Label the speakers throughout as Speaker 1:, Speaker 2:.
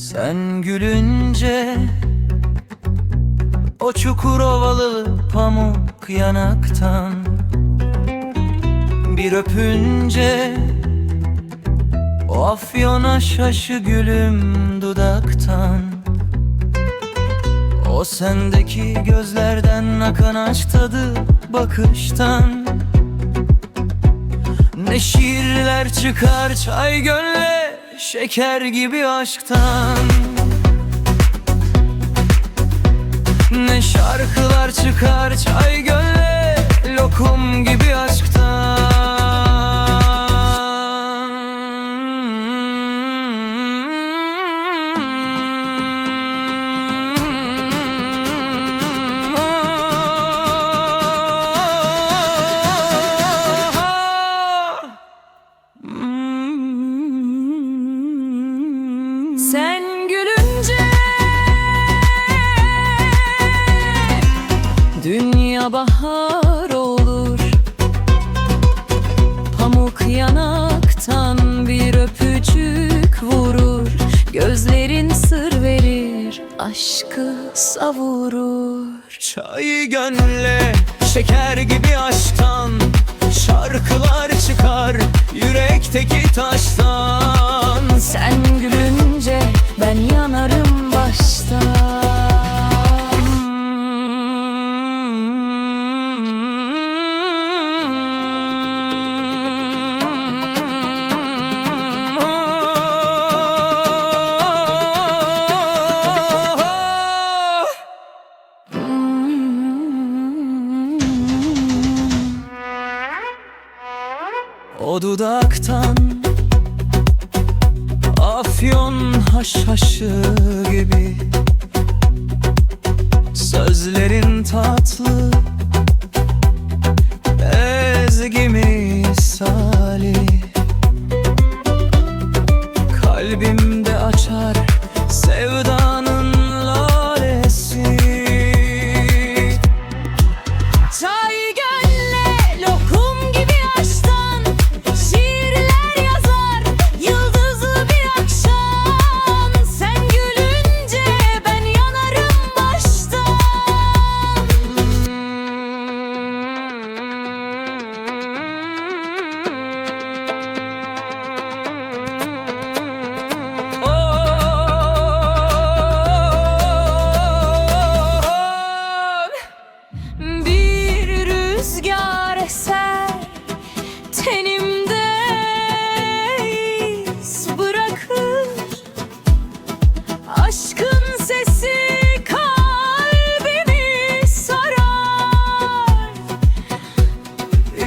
Speaker 1: Sen gülünce O çukur ovalı pamuk yanaktan Bir öpünce O afyona şaşı gülüm dudaktan. O sendeki gözlerden akan aşk tadı bakıştan. Ne şiirler çıkar çay gönle şeker gibi aşktan. Ne şarkılar çıkar çay gönle
Speaker 2: Aşkı savurur.
Speaker 1: Çay gönle şeker gibi aşktan Şarkılar çıkar yürekteki taştan.
Speaker 2: Sen gülünce ben yanarım baştan
Speaker 1: Dudaktan. Afyon haşhaşı gibi. Sözlerin tatlı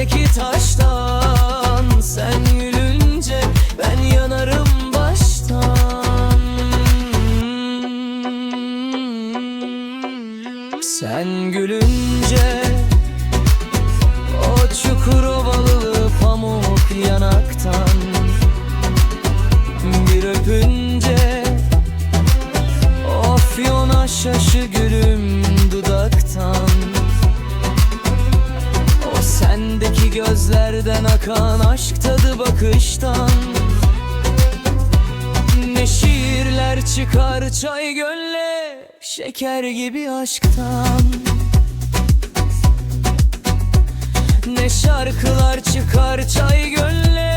Speaker 1: yürekteki taştan Sen gülünce ben yanarım baştan. Sen gülünce o çukur ovalı pamuk yanaktan sendeki gözlerden akan aşk tadı bakıştan. Ne şiirler çıkar çay gönle Şeker gibi aşktan. Ne şarkılar çıkar çay gönle